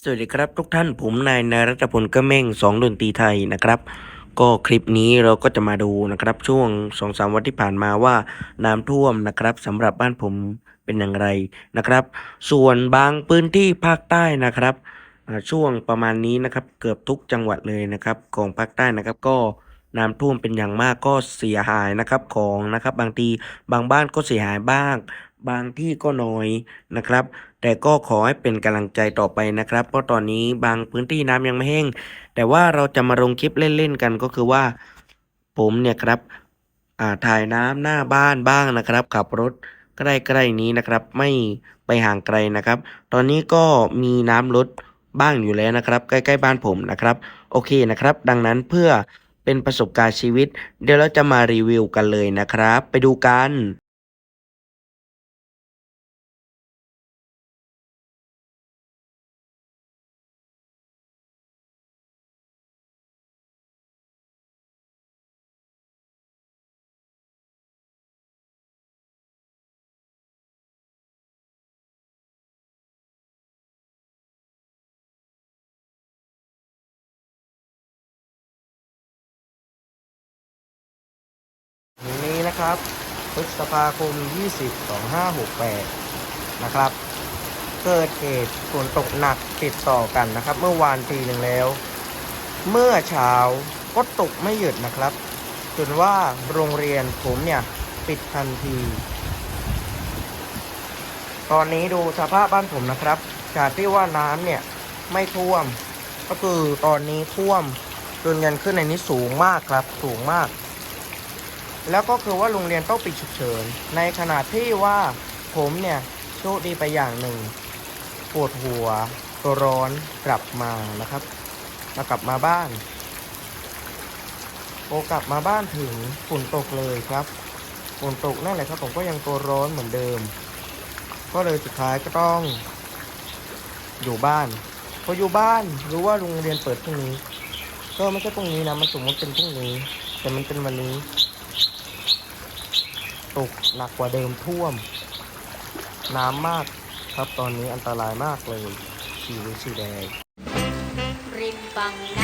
สวัสดีครับทุกท่านผมนายนายรัตพลก็เม่งสองดนตรีไทยนะครับ ก็คลิปนี้เราก็จะมาดูนะครับช่วงสองสามวันที่ผ่านมาว่าน้ำท่วมนะครับสำหรับบ้านผมเป็นอย่างไรนะครับ ส่วนบางพื้นที่ภาคใต้นะครับช่วงประมาณนี้นะครับเกือบทุกจังหวัดเลยนะครับของภาคใต้นะครับก็น้ำท่วมเป็นอย่างมากก็เสียหายนะครับของนะครับ บางทีบางบ้านก็เสียหายบ้าง บางที่ก็น้อยนะครับ แต่ก็ขอให้เป็นกำลังใจต่อไปนะครับ เพราะตอนนี้บางพื้นที่น้ำยังไม่แห้ง แต่ว่าเราจะมาลงคลิปเล่นๆกันก็คือว่า ผมเนี่ยครับอ่าถ่ายน้ำหน้าบ้านบ้างนะครับขับรถใกล้ๆนี้นะครับ ไม่ไปห่างไกลนะครับ ตอนนี้ก็มีน้ำลดบ้างอยู่แล้วนะครับ ใกล้ๆบ้านผมนะครับ โอเคนะครับ ดังนั้นเพื่อเป็นประสบการณ์ชีวิต เดี๋ยวเราจะมารีวิวกันเลยนะครับ ไปดูกัน นี้นะครับพฤษภาคม 20 2568 นะครับ เกิดเหตุฝนตกหนักติดต่อกันนะครับ เมื่อวานทีหนึ่งแล้ว เมื่อเช้าก็ตกไม่หยุดนะครับ จนว่าโรงเรียนผมเนี่ย ปิดทันที ตอนนี้ดูสภาพบ้านผมนะครับ จากที่ว่าน้ำเนี่ย ไม่ท่วม ก็คือตอนนี้ท่วมจนกันขึ้นในนี้สูงมากครับ สูงมาก แล้วก็คือว่าโรงเรียนต้องปิดฉุกเฉิน ในขณะที่ว่าผมเนี่ยโชคดีไปอย่างหนึ่งปวดหัวตัวร้อนกลับมานะครับมากลับมาบ้านโอกลับมาบ้านถึงฝนตกเลยครับฝนตกนั่นแหละครับผมก็ยังตัวร้อนเหมือนเดิม ก็เลยสุดท้ายก็ต้อง อยู่บ้านพออยู่บ้านรู้ว่าโรงเรียนเปิดพรุ่งนี้ ก็ไม่ใช่พรุ่งนี้นะมันสมมติเป็นพรุ่งนี้ แต่มันเป็นวันนี้ ตกหนักกว่าเดิมท่วม น้ำมากครับตอนนี้อันตรายมากเลยสีสีแดงริมฝั่งน้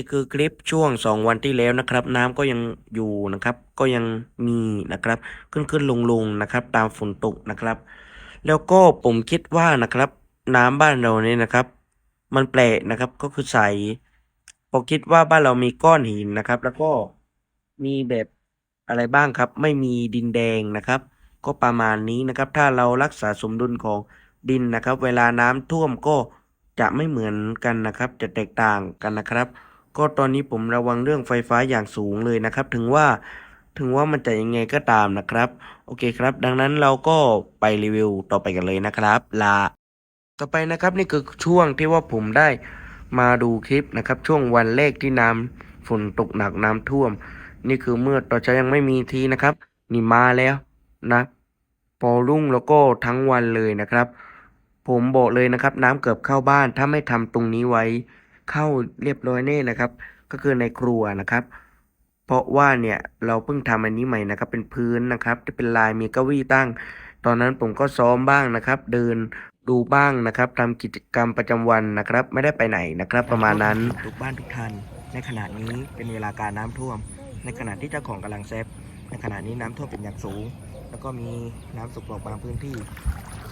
นี่คือคลิปช่วงสองวันที่แล้วนะครับ น้ำก็ยังอยู่นะครับ ก็ยังมีนะครับ ขึ้นขึ้นลงลงนะครับ ตามฝนตกนะครับ แล้วก็ผมคิดว่านะครับ น้ำบ้านเราเนี่ยนะครับ มันแปลกนะครับก็คือใสผมคิดว่าบ้านเรามีก้อนหินนะครับ แล้วก็มีแบบอะไรบ้างครับ ไม่มีดินแดงนะครับ ก็ประมาณนี้นะครับ ถ้าเรารักษาสมดุลของดินนะครับ เวลาน้ำท่วมก็จะไม่เหมือนกันนะครับ จะแตกต่างกันนะครับ ก็ตอนนี้ผมระวังเรื่องไฟฟ้าอย่างสูงเลยนะครับ ถึงว่าถึงว่ามันจะยังไงก็ตามนะครับ โอเคครับ ดังนั้นเราก็ไปรีวิวต่อไปกันเลยนะครับลาต่อไปนะครับนี่คือช่วงที่ว่าผมได้มาดูคลิปนะครับ ช่วงวันแรกที่น้ำฝนตกหนักน้ำท่วม นี่คือเมื่อตอนเช้ายังไม่มีทีนะครับ นี่มาแล้วนะพอรุ่งแล้วก็ทั้งวันเลยนะครับ ผมบอกเลยนะครับ น้ำเกือบเข้าบ้านถ้าไม่ทำตรงนี้ไว้ เข้าเรียบร้อยแน่นะครับ ก็คือในครัวนะครับ เพราะว่าเนี่ยเราเพิ่งทำอันนี้ใหม่นะครับ เป็นพื้นนะครับที่เป็นลายมีเก้าอี้ตั้ง ตอนนั้นผมก็ซ้อมบ้างนะครับ เดินดูบ้างนะครับทำกิจกรรมประจำวันนะครับ ไม่ได้ไปไหนนะครับ ประมาณนั้นทุกบ้านทุกท่านในขณะนี้เป็นเวลาการน้ำท่วม ในขณะที่เจ้าของกำลังเซฟในขณะนี้น้ำท่วมเป็นอย่างสูง แล้วก็มีน้ำสุกลงบางพื้นที่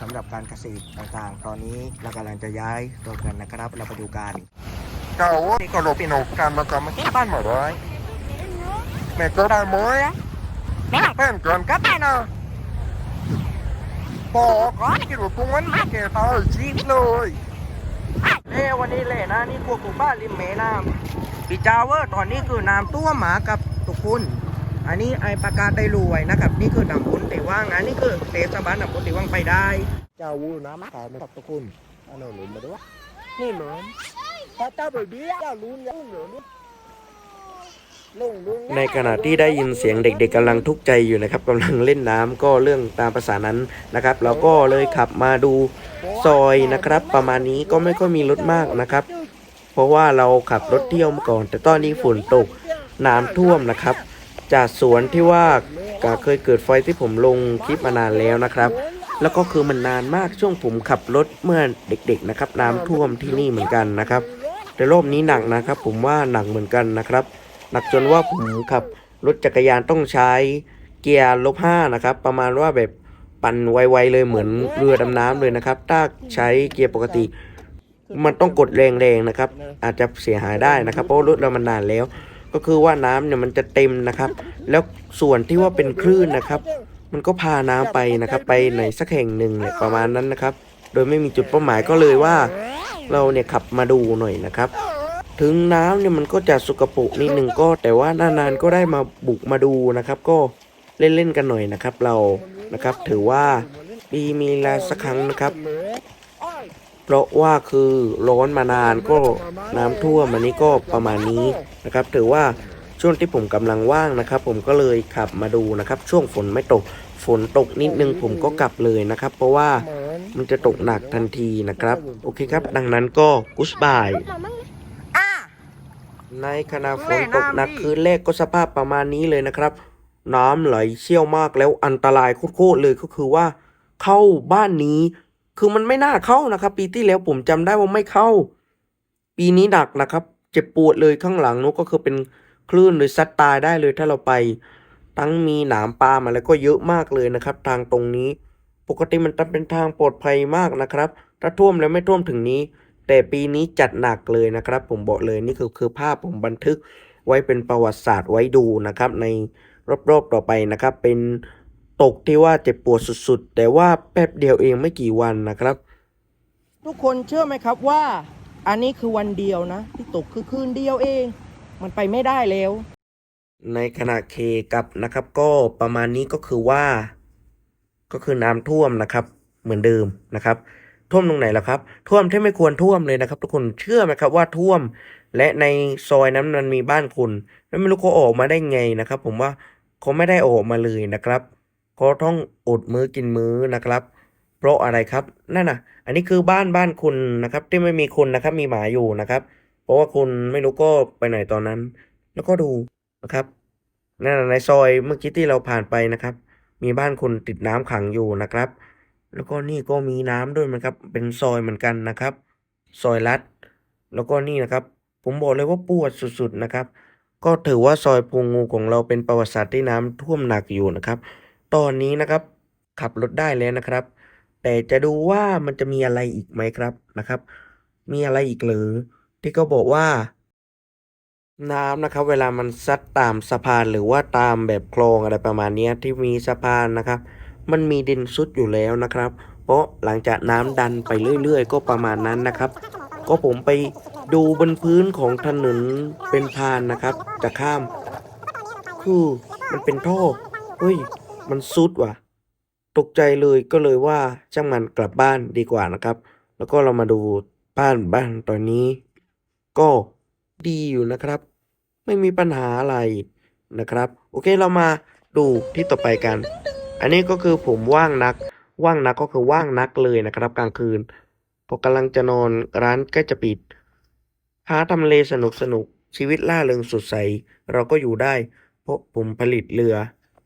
สำหรับการเกษตรต่างๆ ตอนนี้เรากำลังจะย้ายตัวกันนะครับ เราไปดูกัน Cậu thì có lộp nó cầm mà มาที่บ้านหม mở rồi Mẹ cứ đau mối á Mẹ làm thêm cần นก็ ai nè Bỏ có cái đồ cung ánh mắt kìa tao chết rồi เลยเอ้วันนี้แหละนะนี่พวกกูบ้านริมแม่น้ำปีจ้าเวอร์ตอนนี้คือน้ำตัวหมากับตุกคุณอันนี้ไอปากกาไตรวยนะครับ นี่คือน้ำพุนเตว่างอันนี้คือเตสบาลน้ำพุนเตว่างไปได้ เจ้าวูน้ำตาไมครับตุกคุณอันนั้นหลุมมาด้วยนี่หลุม tập tao khôn Anh nào lụm mà đó Nè lụm Tao tao bởi biết Tao luôn nhá luôn nữa ในขณะที่ได้ยินเสียงเด็กๆกำลังทุกข์ใจอยู่นะครับกำลังเล่นน้ำก็เรื่องตามภาษานั้นนะครับ เราก็เลยขับมาดูซอยนะครับ ประมาณนี้ก็ไม่ค่อยมีรถมากนะครับ เพราะว่าเราขับรถเที่ยวมาก่อน แต่ตอนนี้ฝนตกน้ำท่วมนะครับ จากสวนที่ว่าก็เคยเกิดไฟที่ผมลงคลิปมานานแล้วนะครับ แล้วก็คือมันนานมากช่วงผมขับรถเมื่อเด็กๆนะครับ น้ำท่วมที่นี่เหมือนกันนะครับ แต่รอบนี้หนักนะครับ ผมว่าหนักเหมือนกันนะครับ หนักจนว่าผมขับรถจักรยานต้องใช้เกียร์ลบห้านะครับ ประมาณว่าแบบปั่นไวๆเลยเหมือนเรือดำน้ำเลยนะครับ ถ้าใช้เกียร์ปกติ มันต้องกดแรงๆนะครับ อาจจะเสียหายได้นะครับ เพราะรถเรามันนานแล้ว ก็คือว่าน้ำเนี่ยมันจะเต็มนะครับ แล้วส่วนที่ว่าเป็นคลื่นนะครับ มันก็พาน้ำไปนะครับ ไปไหนสักแห่งหนึ่งเนี่ยประมาณนั้นนะครับ โดยไม่มีจุดเป้าหมายก็เลยว่า เราเนี่ยขับมาดูหน่อยนะครับ ถึงน้ำเนี่ยมันก็จะสกปรกนิดหนึ่งก็ แต่ว่านานๆก็ได้มาบุกมาดูนะครับ ก็เล่นๆกันหน่อยนะครับ เรานะครับ ถือว่าปีมีลาสักครั้งนะครับ เพราะว่าคือร้อนมานานก็น้ำท่วมอันนี้ก็ประมาณนี้นะครับ ถือว่าช่วงที่ผมกำลังว่างนะครับ ผมก็เลยขับมาดูนะครับ ช่วงฝนไม่ตก ฝนตกนิดนึงผมก็กลับเลยนะครับ เพราะว่า มันจะตกหนักทันทีนะครับ โอเคครับ ดังนั้นก็กุสบาย อะ ในขณะฝนตกหนักคืนแรกก็สภาพประมาณนี้เลยนะครับ น้ำไหลเชี่ยวมากแล้วอันตรายโคตรๆเลยก็คือว่า เข้าบ้านนี้ คือมันไม่น่าเข้านะครับ ปีที่แล้วผมจำได้ว่าไม่เข้า ปีนี้หนักนะครับ เจ็บปวดเลยข้างหลังนู้นก็คือเป็นคลื่นเลยซัดตายได้เลยถ้าเราไป ทั้งมีหนามปาล์มอะไรก็เยอะมากเลยนะครับ ทางตรงนี้ ปกติมันจะเป็นทางปลอดภัยมากนะครับ ถ้าท่วมแล้วไม่ท่วมถึงนี้ แต่ปีนี้จัดหนักเลยนะครับ ผมบอกเลยนี่คือคือภาพผมบันทึกไว้เป็นประวัติศาสตร์ไว้ดูนะครับ ในรอบๆต่อไปนะครับ เป็นตกที่ว่าเจ็บปวดสุดๆ แต่ว่าแป๊บเดียวเองไม่กี่วันนะครับ ทุกคนเชื่อไหมครับว่า อันนี้คือวันเดียวนะที่ตกคือคืนเดียวเอง มันไปไม่ได้แล้ว ในขณะเคกับนะครับก็ประมาณนี้ก็คือว่า ก็คือน้ำท่วมนะครับ เหมือนเดิมนะครับ ท่วมตรงไหนล่ะครับ ท่วมที่ไม่ควรท่วมเลยนะครับ ทุกคนเชื่อไหมครับว่าท่วม และในซอยนั้นมันมีบ้านคุณแล้วไม่รู้เขาออกมาได้ไงนะครับ ผมว่าเขาไม่ได้ออกมาเลยนะครับเขาต้องอดมื้อกินมื้อนะครับ เพราะอะไรครับนั่นน่ะ อันนี้คือบ้านบ้านคุณนะครับ ที่ไม่มีคนนะครับ มีหมาอยู่นะครับ เพราะว่าคุณไม่รู้ก็ไปไหนตอนนั้น แล้วก็ดูนะครับนั่นนะในซอยเมื่อกี้ที่เราผ่านไปนะครับ มีบ้านคนติดน้ำขังอยู่นะครับ แล้วก็นี่ก็มีน้ำด้วยเหมือนครับ เป็นซอยเหมือนกันนะครับ ซอยลัด แล้วก็นี่นะครับ ผมบอกเลยว่าปวดสุดๆนะครับ ก็ถือว่าซอยปูงูของเราเป็นประวัติศาสตร์ที่น้ำท่วมหนักอยู่นะครับ ตอนนี้นะครับขับรถได้แล้วนะครับ แต่จะดูว่ามันจะมีอะไรอีกไหมครับนะครับ มีอะไรอีกหรือที่เขาบอกว่า น้ำนะครับเวลามันซัดตามสะพานหรือว่าตามแบบคลองอะไรประมาณนี้ที่มีสะพานนะครับ มันมีดินซุดอยู่แล้วนะครับ เพราะหลังจากน้ำดันไปเรื่อย ๆ ก็ประมาณนั้นนะครับ ก็ผมไปดูบนพื้นของถนนเป็นพานนะครับ จะข้าม คือมันเป็นท่อเฮ้ย มันซุดว่ะ ตกใจเลยก็เลยว่าช่างมันกลับบ้านดีกว่านะครับ แล้วก็เรามาดูบ้านบ้านตอนนี้ ก็ดีอยู่นะครับ ไม่มีปัญหาอะไรนะครับ โอเคเรามาดูที่ต่อไปกัน อันนี้ก็คือผมว่างนัก ว่างนักก็คือว่างนักเลยนะครับ กลางคืนพอกำลังจะนอนร้านใกล้จะปิดหาทำเลสนุกสนุกชีวิตล่าเริงสดใส เราก็อยู่ได้ เพราะผมผลิตเรือ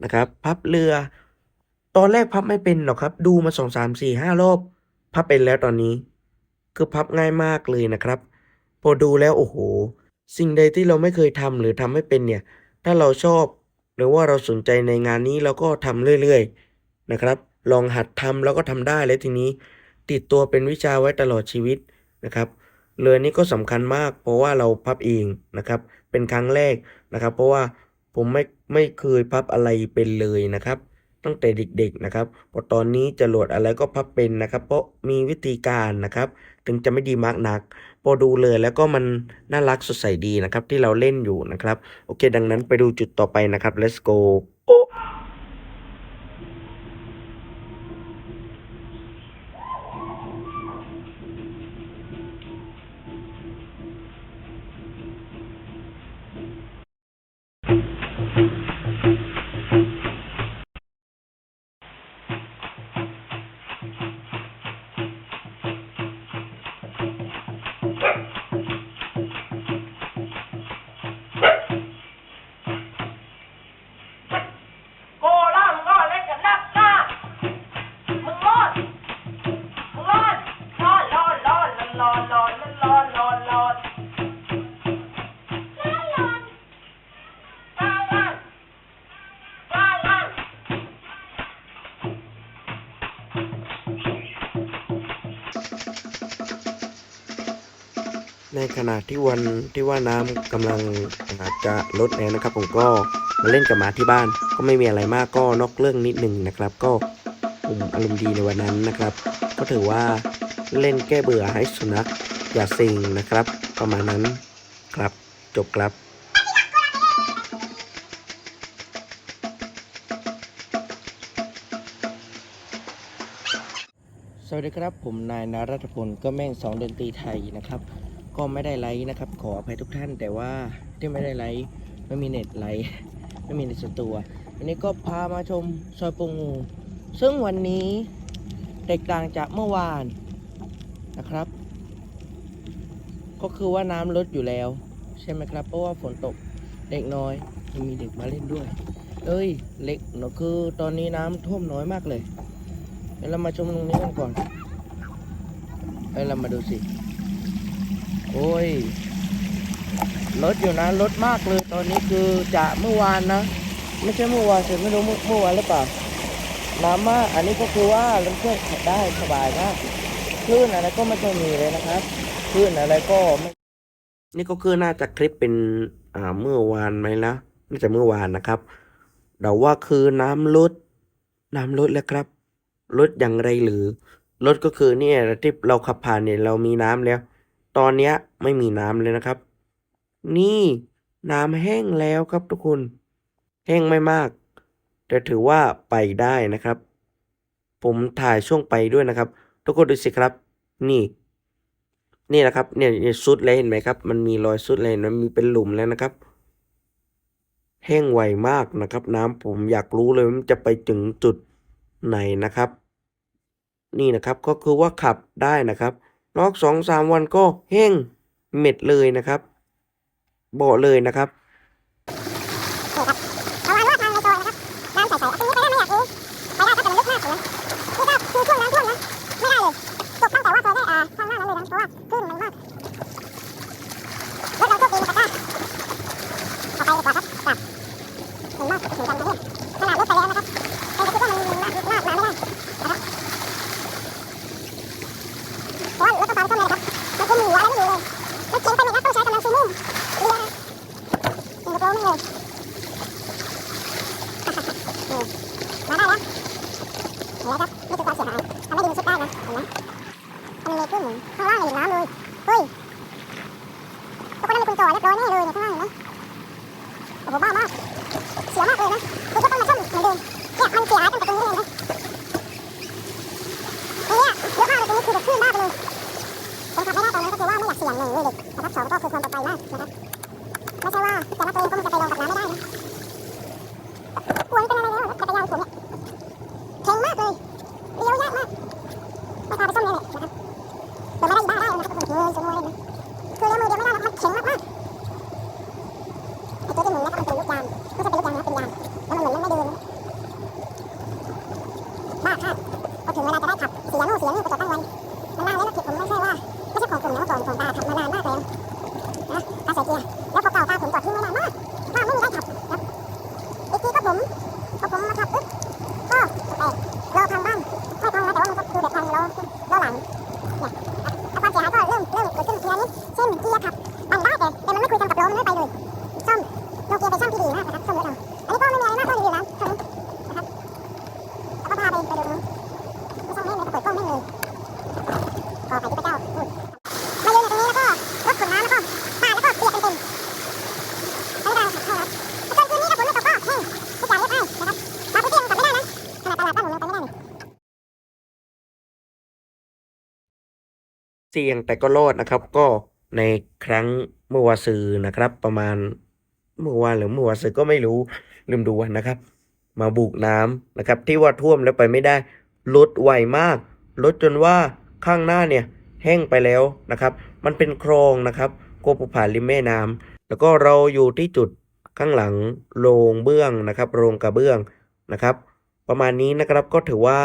นะครับ พับเรือ ตอนแรกพับไม่เป็นหรอกครับ ดูมาสองสามสี่ห้ารอบพับเป็นแล้วตอนนี้ คือพับง่ายมากเลยนะครับ พอดูแล้วโอ้โห สิ่งใดที่เราไม่เคยทำหรือทำไม่เป็นเนี่ย ถ้าเราชอบหรือว่าเราสนใจในงานนี้เราก็ทำเรื่อยๆนะครับ ลองหัดทำแล้วก็ทำได้แล้วทีนี้ ติดตัวเป็นวิชาไว้ตลอดชีวิตนะครับเรือนี้ก็สำคัญมาก เพราะว่าเราพับเองนะครับ เป็นครั้งแรกนะครับ เพราะว่าผมไม่ไม่เคยพับอะไรเป็นเลยนะครับ ตั้งแต่เด็กๆนะครับพอตอนนี้จรวดอะไรก็พับเป็นนะครับ เพราะมีวิธีการนะครับ ถึงจะไม่ดีมากนัก พอดูเลยแล้วก็มันน่ารักสดใสดีนะครับที่เราเล่นอยู่นะครับ โอเค ดังนั้นไปดูจุดต่อไปนะครับ let's go ในขณะที่วันที่ว่าน้ำกำลังอาจจะลดแล้วนะครับ ผมก็มาเล่นกับหมาที่บ้าน ก็ไม่มีอะไรมากก็นอกเรื่องนิดหนึ่งนะครับ ก็ผมอารมณ์ดีในวันนั้นนะครับ ก็ถือว่าเล่นแก้เบื่อให้สุนัขอย่าสิงนะครับ ประมาณนั้นครับจบครับสวัสดีครับ ผมนายนารัตพลก็แม่งสองดนตรีไทยนะครับ ก็ไม่ได้ไลฟ์นะครับ ขออภัยทุกท่าน แต่ว่าที่ไม่ได้ไลฟ์ไม่มีเน็ตไลฟ์ไม่มีในส่วนตัววันนี้ก็พามาชมซอยปงงูซึ่งวันนี้แตกต่างจากเมื่อวานนะครับ ก็คือว่าน้ำลดอยู่แล้ว ใช่ไหมครับ เพราะว่าฝนตกเด็กน้อยยังมีเด็กมาเล่นด้วย เอ้ย เล็กเนอะคือตอนนี้น้ำท่วมน้อยมากเลยเดี๋ยวเรามาชมตรงนี้กันก่อนเอ้ยเรามาดูสิ โอ้ยรถอยู่นะรถมากเลยตอนนี้คือจะเมื่อวานนะ ไม่ใช่เมื่อวานเสิไม่รู้เมื่อเมื่อวานหรือเปล่าน้ำมากอันนี้ก็คือว่ารถเครื่องขับได้สบายมากคลื่นอะไรก็ไม่ต้องมีเลยนะครับคลื่นอะไรก็ไม่ นี่ก็คือน่าจะคลิปเป็นอ่าเมื่อวานไหมนะน่าจะเมื่อวานนะครับเดาว่าคือน้ำลด น้ำลดแล้วครับลดอย่างไรหรือลดก็คือเนี่ยที่เราขับผ่านเนี่ยเรามีน้ำแล้ว ตอนนี้ไม่มีน้ำเลยนะครับ นี่น้ำแห้งแล้วครับทุกคน แห้งไม่มาก แต่ถือว่าไปได้นะครับ ผมถ่ายช่วงไปด้วยนะครับ ทุกคนดูสิครับ นี่ นี่นะครับ เนี่ยซุดเลยเห็นไหมครับ มันมีรอยซุดเลยมันมีเป็นหลุมแล้วนะครับ แห้งไวมากนะครับ น้ำผมอยากรู้เลยมันจะไปถึงจุดไหนนะครับ นี่นะครับก็คือว่าขับได้นะครับ รอกสองสามวันก็แห้งเม็ดเลยนะครับ บอกเลยนะครับ เสี่ยงแต่ก็รอดนะครับ ก็ในครั้งเมื่อวานซือนะครับ ประมาณเมื่อวานหรือเมื่อวานซือก็ไม่รู้ลืมดูวันนะครับ มาบุกน้ำนะครับ ที่ว่าท่วมแล้วไปไม่ได้ลดไวมากลดจนว่าข้างหน้าเนี่ยแห้งไปแล้วนะครับ มันเป็นคลองนะครับโกผูผ่านริมแม่น้ำแล้วก็เราอยู่ที่จุดข้างหลังโรงเบื้องนะครับ โรงกระเบื้องนะครับ ประมาณนี้นะครับก็ถือว่า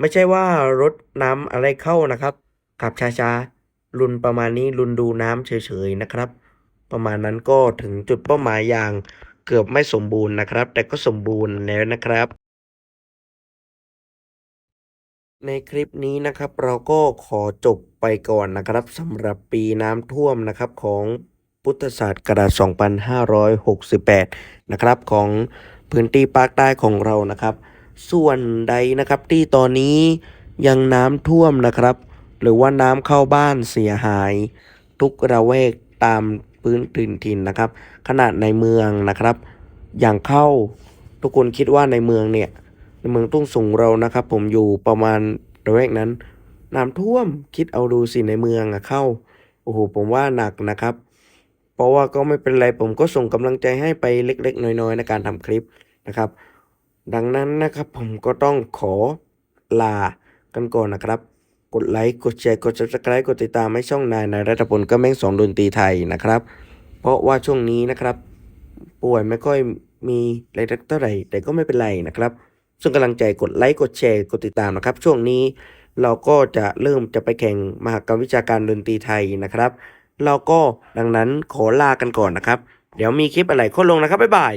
ไม่ใช่ว่ารถน้ำอะไรเข้านะครับ ขับช้าๆลุนประมาณนี้ลุนดูน้ำเฉยๆนะครับ ประมาณนั้นก็ถึงจุดเป้าหมายอย่างเกือบไม่สมบูรณ์นะครับ แต่ก็สมบูรณ์แล้วนะครับ ในคลิปนี้นะครับ เราก็ขอจบไปก่อนนะครับสำหรับปีน้ำท่วมนะครับของพุทธศาสตร์กราช2568 นะครับ ของพื้นที่ภาคใต้ของเรานะครับ ส่วนใดนะครับที่ตอนนี้ยังน้ำท่วมนะครับ หรือว่าน้ำเข้าบ้านเสียหาย ทุกระแวกตามพื้นถิ่นถิ่นนะครับ ขนาดในเมืองนะครับ อย่างเข้าทุกคนคิดว่าในเมืองเนี่ยในเมืองตุ้งสูงเรานะครับ ผมอยู่ประมาณระแวกนั้นน้ำท่วมคิดเอาดูสิในเมืองอะเข้าโอ้โหผมว่าหนักนะครับ เพราะว่าก็ไม่เป็นไรผมก็ส่งกำลังใจให้ไปเล็ก ๆ น้อยๆในการทำคลิปนะครับ ดังนั้นนะครับผมก็ต้องขอลากันก่อนนะครับ กดไลค์ กดแชร์ กด subscribe กดติดตามให้ช่องนายนายรัฐพลก็แม่งสองดนตรีไทยนะครับ เพราะว่าช่วงนี้นะครับ ป่วยไม่ค่อยมีรายได้เท่าไหร่ แต่ก็ไม่เป็นไรนะครับ ซึ่งกำลังใจกดไลค์ กดแชร์ กดติดตามนะครับ ช่วงนี้เราก็จะเริ่มจะไปแข่งมหกรรมวิชาการดนตรีไทยนะครับ เราก็ดังนั้นขอลากันก่อนนะครับ เดี๋ยวมีคลิปอะไรค้นลงนะครับ บ๊ายบาย